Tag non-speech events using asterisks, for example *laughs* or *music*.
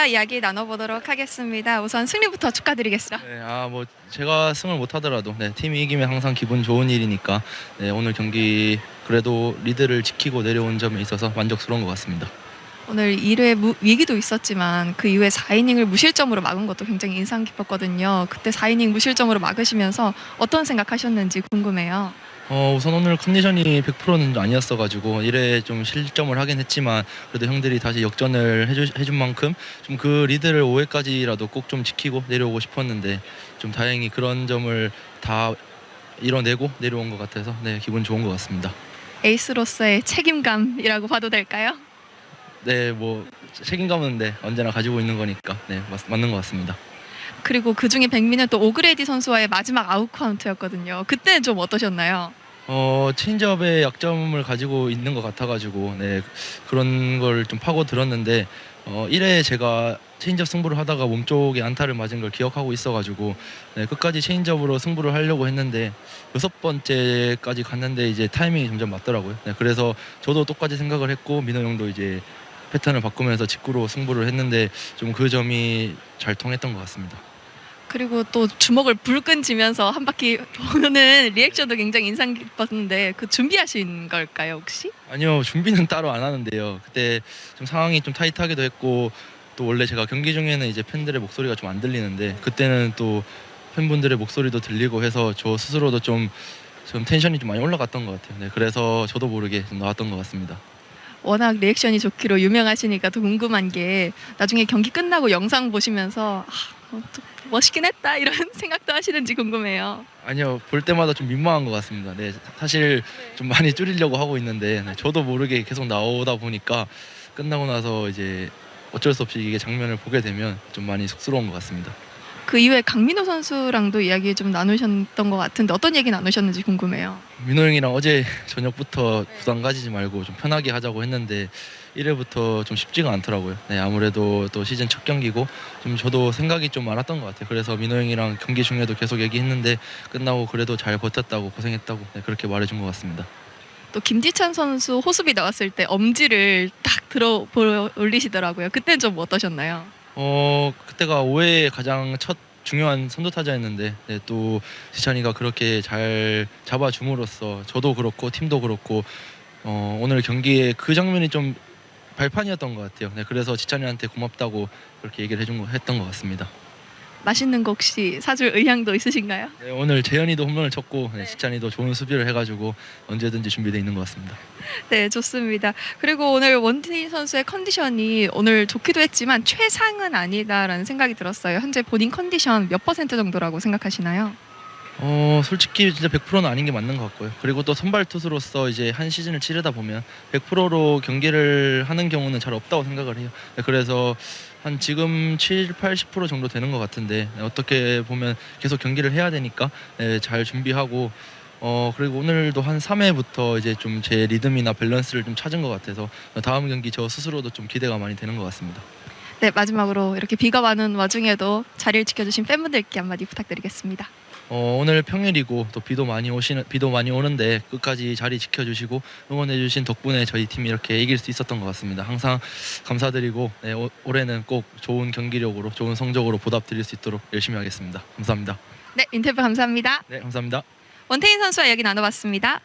선수와 이야기 나눠보도록 하겠습니다. 우선 승리부터 축하드리겠습니다. 네, 아 뭐 제가 승을 못 하더라도 네, 팀이 이기면 항상 기분 좋은 일이니까 네, 오늘 경기 그래도 리드를 지키고 내려온 점에 있어서 만족스러운 것 같습니다. 오늘 1회 위기도 있었지만 그 이후에 4이닝을 무실점으로 막은 것도 굉장히 인상 깊었거든요. 그때 4이닝 무실점으로 막으시면서 어떤 생각하셨는지 궁금해요. 어, 우선 오늘 컨디션이 100%는 아니었어가지고 1회 좀 실점을 하긴 했지만 그래도 형들이 다시 역전을 해주, 해준 만큼 좀 그 리드를 5회까지라도 꼭 좀 지키고 내려오고 싶었는데 좀 다행히 그런 점을 다 이뤄내고 내려온 것 같아서 네 기분 좋은 것 같습니다. 에이스로서의 책임감이라고 봐도 될까요? 네 뭐 책임감은 네 언제나 가지고 있는 거니까 네 맞, 맞는 것 같습니다. 그리고 그 중에 백미는 또 오그레디 선수와의 마지막 아웃 카운트였거든요. 그때 좀 어떠셨나요? 어 체인지업의 약점을 가지고 있는 것 같아가지고 네 그런 걸 좀 파고 들었는데 어 1회 제가 체인지업 승부를 하다가 몸쪽에 안타를 맞은 걸 기억하고 있어가지고 네, 끝까지 체인지업으로 승부를 하려고 했는데 여섯 번째까지 갔는데 이제 타이밍이 점점 맞더라고요. 네, 그래서 저도 똑같이 생각을 했고 민호 형도 이제 패턴을 바꾸면서 직구로 승부를 했는데 좀 그 점이 잘 통했던 것 같습니다. 그리고 또 주먹을 불끈 쥐면서 한 바퀴 도는 리액션도 굉장히 인상 깊었는데 그 준비하신 걸까요 혹시? 아니요 준비는 따로 안 하는데요. 그때 좀 상황이 좀 타이트하기도 했고 또 원래 제가 경기 중에는 이제 팬들의 목소리가 좀 안 들리는데 그때는 또 팬분들의 목소리도 들리고 해서 저 스스로도 좀, 좀 텐션이 좀 많이 올라갔던 것 같아요. 네, 그래서 저도 모르게 좀 나왔던 것 같습니다 워낙 리액션이 좋기로 유명하시니까 더 궁금한 게 나중에 경기 끝나고 영상 보시면서 아, 어, 또 멋있긴 했다 이런 *laughs* 생각도 하시는지 궁금해요. 아니요 볼 때마다 좀 민망한 것 같습니다 네 사실 좀 많이 줄이려고 하고 있는데 네, 저도 모르게 계속 나오다 보니까 끝나고 나서 이제 어쩔 수 없이 이게 장면을 보게 되면 좀 많이 쑥스러운 것 같습니다 그 이후에 강민호 선수랑도 이야기 좀 나누셨던 것 같은데 어떤 얘기 나누셨는지 궁금해요. 민호 형이랑 어제 *laughs* 저녁부터 부담 가지지 말고 좀 편하게 하자고 했는데 1회부터 좀 쉽지가 않더라고요. 네, 아무래도 또 시즌 첫 경기고 좀 저도 생각이 좀 많았던 것 같아요. 그래서 민호 형이랑 경기 중에도 계속 얘기했는데 끝나고 그래도 잘 버텼다고 고생했다고 네, 그렇게 말해준 것 같습니다. 또 김지찬 선수 호수비 나왔을 때 엄지를 딱 들어 올리시더라고요. 그때는 좀 어떠셨나요? 어 그때가 5회 가장 첫 중요한 선두 타자였는데 네, 또 지찬이가 그렇게 잘 잡아줌으로써 저도 그렇고 팀도 그렇고 어, 오늘 경기에 그 장면이 좀 발판이었던 것 같아요. 네, 그래서 지찬이한테 고맙다고 그렇게 얘기를 해준 거 했던 것 같습니다. 맛있는 거 혹시 사줄 의향도 있으신가요? 네, 오늘 재현이도 홈런을 쳤고 네, 네. 지찬이도 좋은 수비를 해가지고 언제든지 준비되어 있는 것 같습니다. 네, 좋습니다. 그리고 오늘 원태인 선수의 컨디션이 오늘 좋기도 했지만 최상은 아니다라는 생각이 들었어요. 현재 본인 컨디션 몇 퍼센트 정도라고 생각하시나요? 어 솔직히 진짜 100%는 아닌 게 맞는 것 같고요. 그리고 또 선발 투수로서 이제 한 시즌을 치르다 보면 100%로 경기를 하는 경우는 잘 없다고 생각을 해요. 네, 그래서 한 지금 7, 80% 정도 되는 것 같은데 네, 어떻게 보면 계속 경기를 해야 되니까 네, 잘 준비하고 어 그리고 오늘도 한 3회부터 이제 좀 제 리듬이나 밸런스를 좀 찾은 것 같아서 다음 경기 저 스스로도 좀 기대가 많이 되는 것 같습니다. 네, 마지막으로 이렇게 비가 많은 와중에도 자리를 지켜주신 팬분들께 한마디 부탁드리겠습니다. 어, 오늘 평일이고 또 비도 많이 오시는 비도 많이 오는데 끝까지 자리 지켜주시고 응원해주신 덕분에 저희 팀이 이렇게 이길 수 있었던 것 같습니다. 항상 감사드리고 네, 오- 올해는 꼭 좋은 경기력으로 좋은 성적으로 보답드릴 수 있도록 열심히 하겠습니다. 감사합니다. 네, 인터뷰 감사합니다. 네, 감사합니다. 원태인 선수와 이야기 나눠봤습니다.